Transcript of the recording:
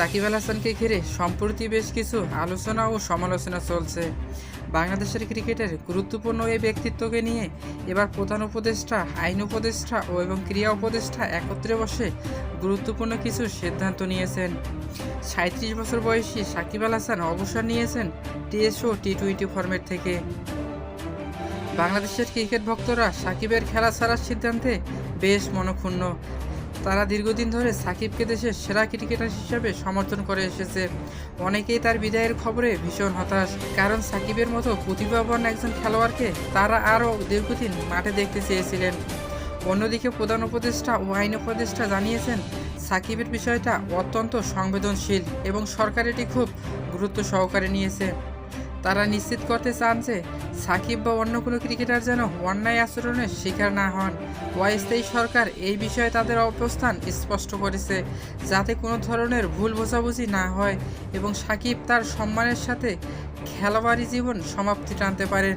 সাকিব আল হাসানকে ঘিরে সম্প্রতি বেশ কিছু আলোচনা ও সমালোচনা চলছে। বাংলাদেশের ক্রিকেটের গুরুত্বপূর্ণ এই ব্যক্তিত্বকে নিয়ে এবার প্রধান উপদেষ্টা, আইন উপদেষ্টা ও এবং ক্রীড়া উপদেষ্টা একত্রে বসে গুরুত্বপূর্ণ কিছু সিদ্ধান্ত নিয়েছেন। সাঁত্রিশ বছর বয়সী সাকিব আল হাসান অবসর নিয়েছেন টেস্ট ও টি টোয়েন্টি ফরম্যাট থেকে। বাংলাদেশের ক্রিকেট ভক্তরা সাকিবের খেলা ছাড়ার সিদ্ধান্তে বেশ মনক্ষুণ্ণ। তারা দীর্ঘদিন ধরে সাকিবকে দেশের সেরা ক্রিকেটার হিসেবে সমর্থন করে এসেছে। অনেকেই তার বিদায়ের খবরে ভীষণ হতাশ। কারণ সাকিবের মতো প্রতিভাবান একজন খেলোয়াড়কে তারা আরও দীর্ঘদিন মাঠে দেখতে চেয়েছিলেন। অন্যদিকে প্রধান উপদেষ্টা ও আইন উপদেষ্টা জানিয়েছেন, সাকিবের বিষয়টা অত্যন্ত সংবেদনশীল এবং সরকার এটি খুব গুরুত্ব সহকারে নিয়েছে। তারা নিশ্চিত করতে চান যে সাকিব বা অন্য কোনো ক্রিকেটার যেন অন্যায় আচরণের শিকার না হন। অস্থায়ী সরকার এই বিষয়ে তাদের অবস্থান স্পষ্ট করেছে, যাতে কোনো ধরনের ভুল বোঝাবুঝি না হয় এবং সাকিব তার সম্মানের সাথে খেলোয়াড়ি জীবন সমাপ্তি টানতে পারেন।